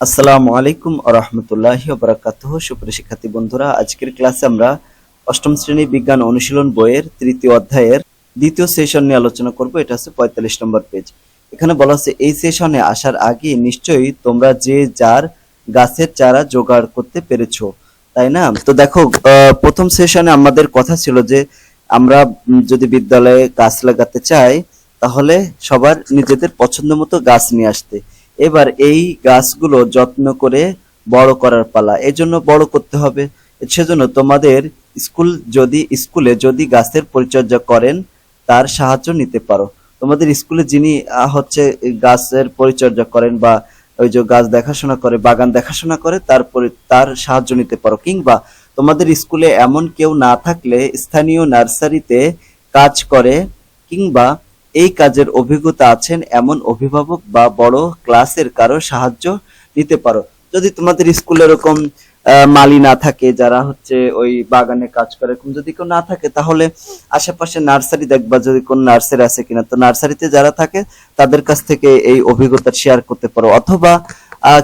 আসসালামু আলাইকুম রহমতুল্লাহ বারাকাত সুপ্রিয় শিক্ষার্থী বন্ধুরা, আজকের ক্লাসে আমরা অষ্টম শ্রেণি বিজ্ঞান অনুশীলন বইয়ের তৃতীয় অধ্যায়ের দ্বিতীয় সেশন নিয়ে আলোচনা করব। এটা হচ্ছে পঁয়তাল্লিশ নম্বর পেজ এখানে বলা হচ্ছে, এই সেশনে আসার আগে নিশ্চয়ই তোমরা যে যার গাছের চারা জোগাড় করতে পেরেছ, তাই না? তো দেখো প্রথম সেশনে আমাদের কথা ছিল যে আমরা যদি বিদ্যালয়ে গাছ লাগাতে চাই, তাহলে সবার নিজেদের পছন্দ মতো গাছ নিয়ে আসতে। এবার এই গাছগুলো যত্ন করে বড় করার পালা। এজন্য বড় করতে হবে। সেজন্য তোমাদের স্কুল যদি, স্কুলে যদি গাছের পরিচর্যা করেন, তার সাহায্য নিতে পারো। তোমাদের স্কুলে যিনি হচ্ছে গাছের পরিচর্যা করেন বা ওই যে গাছ দেখাশোনা করে, বাগান দেখাশোনা করে তারপরে তার সাহায্য নিতে পারো। কিংবা তোমাদের স্কুলে এমন কেউ না থাকলে স্থানীয় নার্সারিতে কাজ করে, কিংবা এই কাজের অভিজ্ঞতা আছেন এমন অভিভাবক বা বড় ক্লাসের কারও সাহায্য নিতে পারো। যদি তোমাদের স্কুলে এরকম মালি না থাকে, যারা হচ্ছে ওই বাগানে কাজ করে, এরকম যদি কেউ না থাকে, তাহলে আশেপাশে নার্সারি দেখবা যদি কোন নার্সারি আছে কিনা। তো নার্সারিতে যারা থাকে, তাদের কাছ থেকে এই অভিজ্ঞতা শেয়ার করতে পারো। অথবা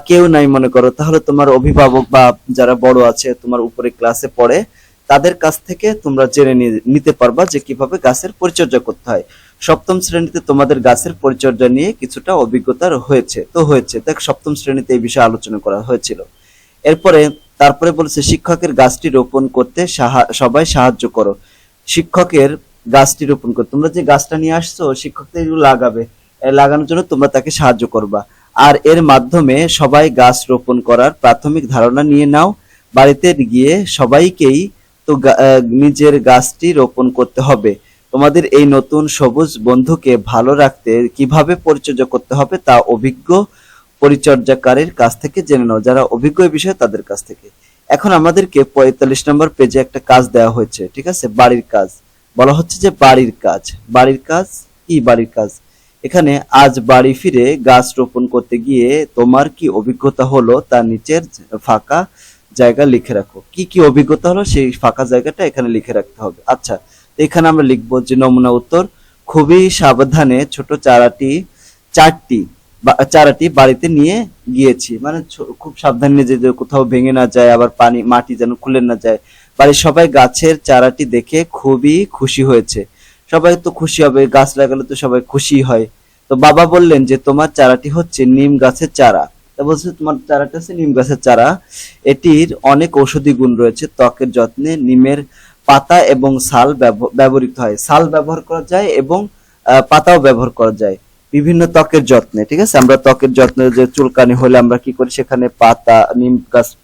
কেউ নাই মনে করো, তাহলে তোমার অভিভাবক বা যারা বড় আছে, তোমার উপরে ক্লাসে পড়ে, তাদের কাছ থেকে তোমরা জেনে নিতে পারবা যে কীভাবে গাছের পরিচর্যা করতে হয়। সপ্তম শ্রেণীতে তোমাদের গাছের পরিচর্যা নিয়ে কিছুটা অভিজ্ঞতা হয়েছে, তো হয়েছে। দেখ, সপ্তম শ্রেণীতে এই বিষয়ে আলোচনা করা হয়েছিল। এরপরে, তারপরে বলেছে, শিক্ষকের গাছটি রোপণ করতে সবাই সাহায্য করো। শিক্ষকের গাছটি রোপণ করো। তোমরা যে গাছটা নিয়ে আসছো, শিক্ষক লাগাবে। লাগানোর জন্য তোমরা তাকে সাহায্য করবা। আর এর মাধ্যমে সবাই গাছ রোপণ করার প্রাথমিক ধারণা নিয়ে নাও। বাড়িতে গিয়ে সবাইকেই তো নিজের গাছটি রোপণ করতে হবে। তোমাদের এই নতুন সবুজ বন্ধুকে ভালো রাখতে কীভাবে পরিচর্যা করতে হবে তা অভিজ্ঞ পরিচর্যাকারীর কাছ থেকে জেনে নাও, যারা অভিজ্ঞ বিষয়ে তাদের কাছ থেকে। এখন আমাদেরকে পঁয়তাল্লিশ নম্বর পেজে একটা কাজ দেওয়া হয়েছে, ঠিক আছে? বাড়ির কাজ। বলা হচ্ছে যে বাড়ির কাজ। বাড়ির কাজ? কি বাড়ির কাজ? এখানে আজ বাড়ি ফিরে গাছ রোপণ করতে গিয়ে তোমার কি অভিজ্ঞতা হলো তা নিচের ফাঁকা জায়গা লিখে রাখো। কি কি অভিজ্ঞতা হলো সেই ফাঁকা জায়গাটা এখানে লিখে রাখতে হবে। আচ্ছা এখানে আমরা লিখব যে নমুনা উত্তর, খুবই সাবধানে ছোট চারাটি, চারটি চারাটি বাড়িতে নিয়ে গিয়েছি। মানে খুব সাবধানে যেতে কোথাও ভেঙে না যায়, আবার পানি, মাটি যেন খুলে না যায়। বাড়ির সবাই গাছের চারাটি দেখে খুবই খুশি হয়েছে। সবাই তো খুশি হবে, গাছ লাগালে তো সবাই খুশি হয়। তো বাবা বললেন যে, তোমার চারাটি হচ্ছে নিম গাছের চারা। তা বলছে, তোমার চারাটা হচ্ছে নিম গাছের চারা। এটির অনেক ঔষধি গুণ রয়েছে, ত্বকের যত্নে নিমের পাতা এবং ব্যব- ব্যবহৃত হয়। ছাল ব্যবহার করা যায় এবং পাতাও ব্যবহার করা যায়। বিভিন্ন ত্বকের যত্নে, ঠিক আছে? আমরা ত্বকের যত্নে যে চুলকানি হলে আমরা কি করি? সেখানে পাতা, নিম গাছ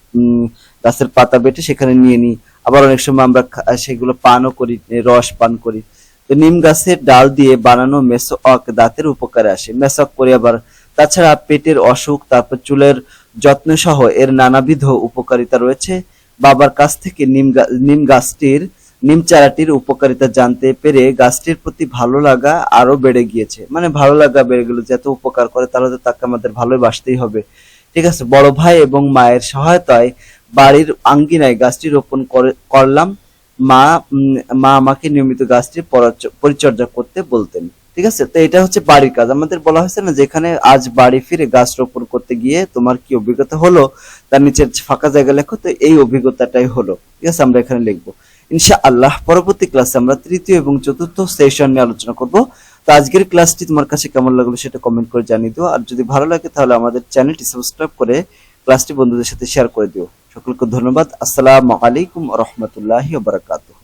গাছের পাতা বেটে সেখানে নিয়ে নিই। আবার অনেক সময় আমরা সেগুলো পানও করি, রস পান করি। তো নিম গাছের ডাল দিয়ে বানানো মেসোক দাঁতের উপকারে আসে। মেসক করে আবার। তাছাড়া পেটের অসুখ, তারপর চুলের যত্ন সহ এর নানাবিধ উপকারিতা রয়েছে। বাবার কাছ থেকে নিম নিম গাছটির, নিম চারাটির উপকারিতা জানতে পেরে গাছটির প্রতি ভালো লাগা আরও বেড়ে গিয়েছে। মানে ভালো লাগা বেড়ে গেল, যে এত উপকার করে, তাহলে তো তাকে আমাদের ভালোবাসতেই হবে। ঠিক আছে, বড় ভাই এবং মায়ের সহায়তায় বাড়ির আঙ্গিনায় গাছটি রোপণ করে- করলাম। মা মা আমাকে নিয়মিত গাছটির পরিচর্যা করতে বলতেন। ঠিক আছে? তো এটা হচ্ছে বাড়ির কাজ। আমাদের বলা হয়েছে না যেখানে আজ বাড়ি ফিরে গাছ রোপণ করতে গিয়ে তোমার কি অভিজ্ঞতা হলো? তার নিচের ফাঁকা জায়গা লেখো, তো এই অভিজ্ঞতাটাই হলো। ঠিক আছে? আমরা এখানে লিখব। ইনশা আল্লাহ পরবর্তী ক্লাসে আমরা তৃতীয় এবং চতুর্থ সেশন নিয়ে আলোচনা করব। তো আজকের ক্লাসটি তোমার কাছে কেমন লাগল সেটা কমেন্ট করে জানিয়ে দিও। আর যদি ভালো লাগে তাহলে আমাদের চ্যানেলটি সাবস্ক্রাইব করে ক্লাসটি বন্ধুদের সাথে শেয়ার করে দিও। সকলকে ধন্যবাদ। আসসালামু আলাইকুম রহমতুল্লাহি বারাকাতুহ।